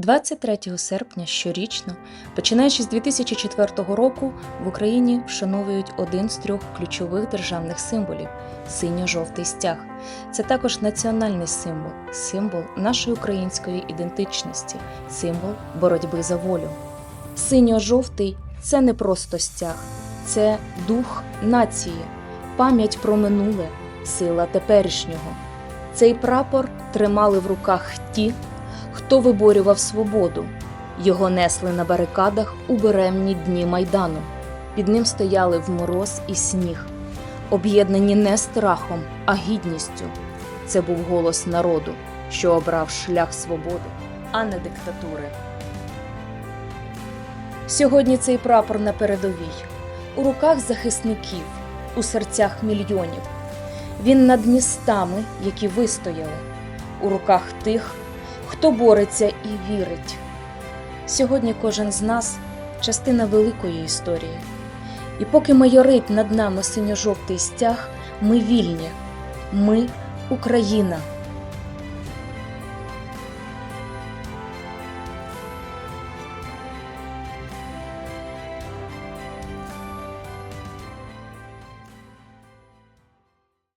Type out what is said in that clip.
23 серпня щорічно, починаючи з 2004 року, в Україні вшановують один з трьох ключових державних символів синьо-жовтий стяг. Це також національний символ, символ нашої української ідентичності, символ боротьби за волю. Синьо-жовтий це не просто стяг, це дух нації, пам'ять про минуле, сила теперішнього. Цей прапор тримали в руках ті, хто виборював свободу. Його несли на барикадах у беремні дні майдану. Під ним стояли в мороз і сніг, об'єднані не страхом, а гідністю. Це був голос народу, що обрав шлях свободи, а не диктатури. Сьогодні цей прапор на передовій, у руках захисників, у серцях мільйонів. Він над містами, які вистояли, у руках тих, хто бореться і вірить. Сьогодні кожен з нас частина великої історії. І поки майорить над нами синьо-жовтий стяг, ми вільні, ми Україна.